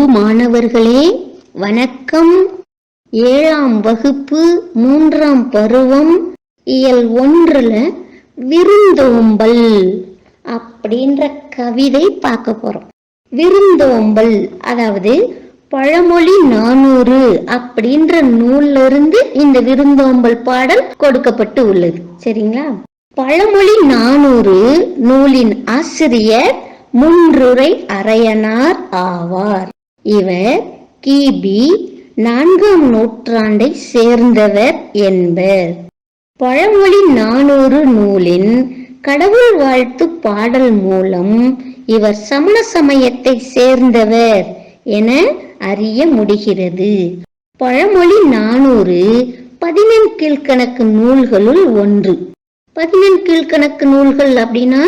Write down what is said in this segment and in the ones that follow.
அன்பு மாணவர்களே வணக்கம். ஏழாம் வகுப்பு மூன்றாம் பருவம் இயல் ஒன்றுல விருந்தோம்பல் அப்படின்ற கவிதை பார்க்க போறோம். விருந்தோம்பல் அதாவது பழமொழி நானூறு அப்படின்ற நூல்ல இருந்து இந்த விருந்தோம்பல் பாடல் கொடுக்கப்பட்டு உள்ளது. சரிங்களா? பழமொழி நானூறு நூலின் ஆசிரியர் முன்றுரை அரையனார் ஆவார். இவர் கிபி நான்காம் நூற்றாண்டை சேர்ந்தவர் என்பர். பழமொழி நானூறு நூலின் கடவுள் வாழ்த்து பாடல் மூலம் இவர் சமண சமயத்தை சேர்ந்தவர் என அறிய முடிகிறது. பழமொழி நானூறு பதினெண் கீழ்கணக்கு நூல்களுள் ஒன்று. பதினெண் கீழ்கணக்கு நூல்கள் அப்படின்னா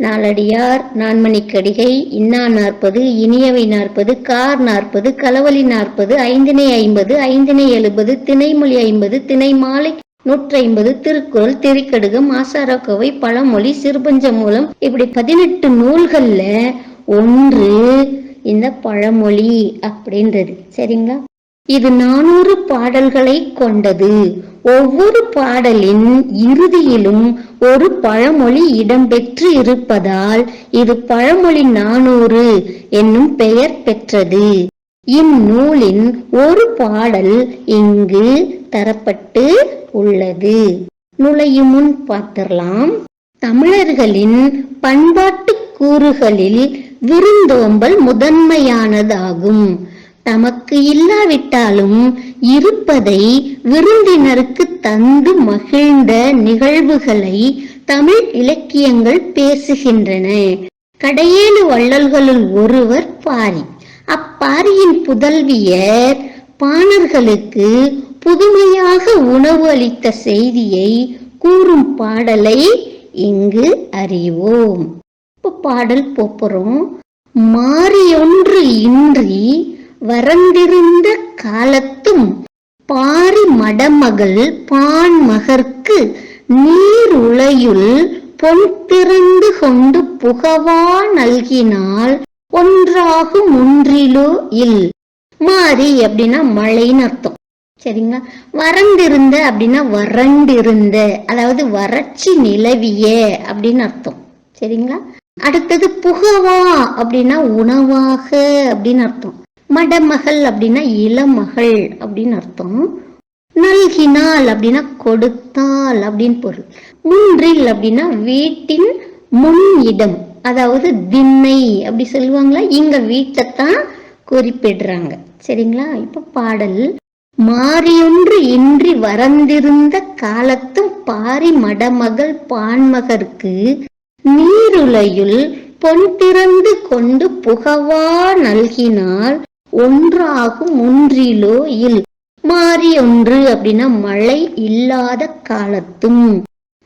நாளடியார் நான்மணிக்கடிகை இன்னா நாற்பது இனியவை நாற்பது கார் நாற்பது களவலி நாற்பது ஐந்தினை ஐம்பது ஐந்தினை எழுபது திணைமொழி ஐம்பது திணை மாலை நூற்றி ஐம்பது திருக்குறள் திரிக்கடுகம் ஆசாரக்கோவை பழமொழி சிறுபஞ்ச மூலம் இப்படி பதினெட்டு நூல்கள்ல ஒன்று இந்த பழமொழி அப்படின்றது. சரிங்களா? இது நானூறு பாடல்களை கொண்டது. ஒவ்வொரு பாடலின் இறுதியிலும் ஒரு பழமொழி இடம்பெற்று இருப்பதால் இது பழமொழி நானூறு என்னும் பெயர் பெற்றது. இந்நூலின் ஒரு பாடல் இங்கு தரப்பட்டு உள்ளது. நுழையும் முன் பார்த்திடலாம் தமிழர்களின் பண்பாட்டு கூறுகளில் விருந்தோம்பல் முதன்மையானதாகும். தமக்கு இல்லாவிட்டாலும் இருப்பதை விருந்தினருக்கு தந்து மகிழ்ந்த நிகழ்வுகளை தமிழ் இலக்கியங்கள் பேசுகின்றன. கடையேழு வள்ளல்களுள் ஒருவர் பாரி. அப்பாரியின் புதல்வியர் பாணர்களுக்கு புதுமையாக உணவு அளித்த செய்தியை கூறும் பாடலை இங்கு அறிவோம். இப்ப பாடல் போப்புறோம் மாறியொன்று இன்றி வரந்திருந்த காலத்தும் பாரி மடமகள் பான்மகர்க்கு நீர் உளையுள் பொன் திறந்து கொண்டு புகவா நல்கினால் ஒன்றாகும் ஒன்றிலோ இல். மாறி அப்படின்னா மழைன்னு அர்த்தம். சரிங்களா? வறண்டிருந்த அப்படின்னா வறண்டிருந்த அதாவது வறட்சி நிலவிய அப்படின்னு அர்த்தம். சரிங்களா? அடுத்தது புகவா அப்படின்னா உணவாக அப்படின்னு அர்த்தம். மடமகள் அப்படின்னா இளமகள் அப்படின்னு அர்த்தம். நல்கினாள் அப்படின்னா கொடுத்தாள் அப்படின்னு பொருள். முன்றில் அப்படின்னா வீட்டின் முன் இடம் அதாவது திண்ணை அப்படி சொல்லுவாங்களா? இங்க வீட்டைத்தான் குறிப்பிடுறாங்க. சரிங்களா? இப்ப பாடல் மாறியொன்று இன்றி வரந்திருந்த காலத்தும் பாரி மடமகள் பான்மகர்க்கு நீருலையுள் பொன் திறந்து கொண்டு புகவா நல்கினால் ஒன்றாகும் ஒன்றிலோ இல். மாறி ஒன்று அப்படின்னா மழை இல்லாத காலத்தும்.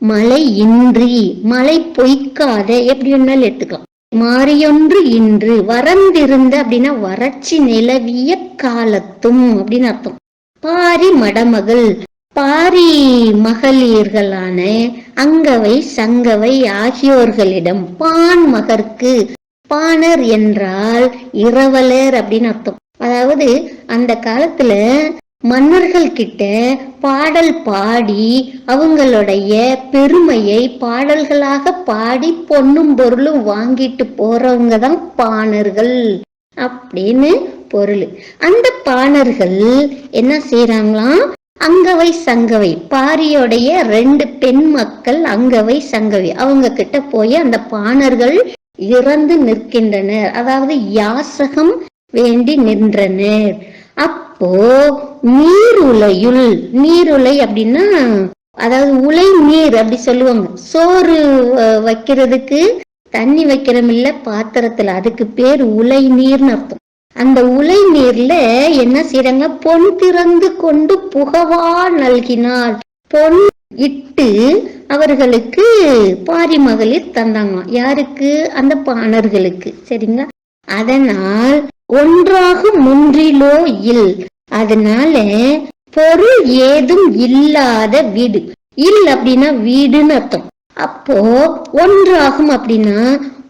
மழை இன்றி மழை பொய்க்காத எப்படி வேணாலும் எடுத்துக்கலாம். மாறியொன்று இன்று வறந்திருந்த அப்படின்னா வறட்சி நிலவிய காலத்தும் அப்படின்னு அர்த்தம். பாரி மடமகள் பாரி மகளிர்களான அங்கவை சங்கவை ஆகியோர்களிடம் பான் மகர்க்கு பாணர் என்றால் இரவலர் அப்படின்னு அர்த்தம். அதாவது அந்த காலத்துல மன்னர்கள் கிட்ட பாடல் பாடி அவங்களுடைய பெருமையை பாடல்களாக பாடி பொண்ணும் பொருளும் வாங்கிட்டு போறவங்க தான் பாணர்கள் அப்படின்னு பொருள். அந்த பாணர்கள் என்ன செய்யறாங்களாம் அங்கவை சங்கவை. பாரியோடைய ரெண்டு பெண் மக்கள் அங்கவை சங்கவை. அவங்க கிட்ட போய் அந்த பாணர்கள் இறந்து நிற்கின்றனர். அதாவது யாசகம் வேண்டி நின்றனர். அப்போ நீருலையுள் நீருலை அப்படின்னா அதாவது உலை நீர் அப்படி சொல்லுவாங்க. சோறு வைக்கிறதுக்கு தண்ணி வைக்கிறோம் இல்ல பாத்திரத்துல. அதுக்கு பேர் உலை நீர்னு அர்த்தம். அந்த உலை நீர்ல என்ன செய்யறாங்க பொன் திறந்து கொண்டு புகவா நல்கினாள் பொன் இட்டு அவர்களுக்கு பாரி மகளிர் தந்தாங்களாம் யாருக்கு? அந்த பாணர்களுக்கு சரிங்களா? அதனால் ஒன்றாக முன்றிலோ இல். அதனால பொருள் ஏதும் இல்லாத வீடு. இல் அப்படின்னா வீடுன்னு அர்த்தம். அப்போ ஒன்றாகும் அப்படின்னா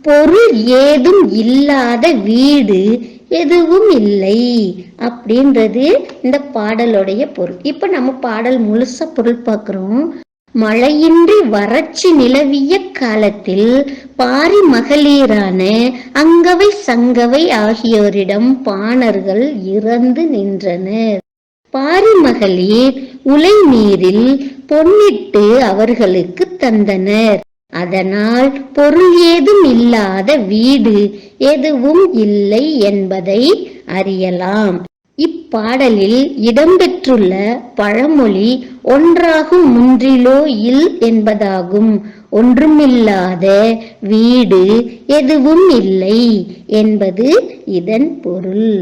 பொருள் ஏதும் இல்லாத வீடு எதுவும் இல்லை அப்படின்றது இந்த பாடலுடைய பொருள். இப்ப நம்ம பாடல் முழுசா பொருள் பார்க்கிறோம். மழையின்றி வறட்சி நிலவிய காலத்தில் பாரி மகளிரான அங்கவை சங்கவை ஆகியோரிடம் பாணர்கள் இறந்து நின்றனர். பாரி மகளிர் உலை நீரில் பொன்னிட்டு அவர்களுக்கு தந்தனர். அதனால் பொருள் ஏதும் இல்லாத வீடு எதுவும் இல்லை என்பதை அறியலாம். இப்பாடலில் இடம்பெற்றுள்ள பழமொழி ஒன்றாகும் முன்றிலோ இல் என்பதாகும். ஒன்றுமில்லாத வீடு எதுவும் இல்லை என்பது இதன் பொருள்.